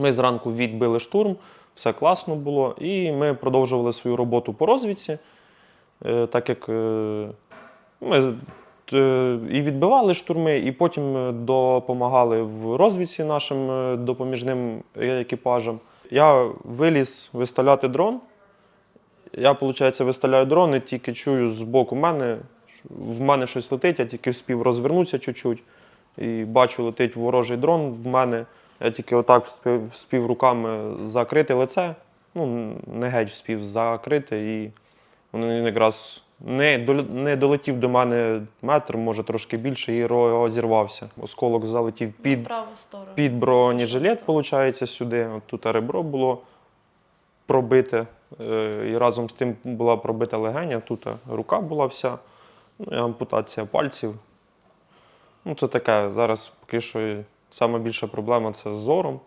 Ми зранку відбили штурм, все класно було, і ми продовжували свою роботу по розвідці, Е, так як е, ми е, і відбивали штурми, і потім допомагали в розвідці нашим допоміжним екіпажам. Я виліз виставляти дрон. Я, виходить, виставляю дрон і тільки чую з боку мене, в мене щось летить, я тільки вспів розвернутися чуть-чуть. І бачу, летить ворожий дрон в мене. Я тільки отак вспів, вспів руками закрити лице. Ну, не геть вспів закрити, і він якраз не, не долетів до мене метр, може трошки більше, і розірвався. Осколок залетів під, під бронежилет, виходить, сюди. От тут ребро було пробите. е, І разом з тим була пробита легеня, тут рука була вся, ну і ампутація пальців. Ну, це таке. Зараз поки що саме більша проблема це з зором.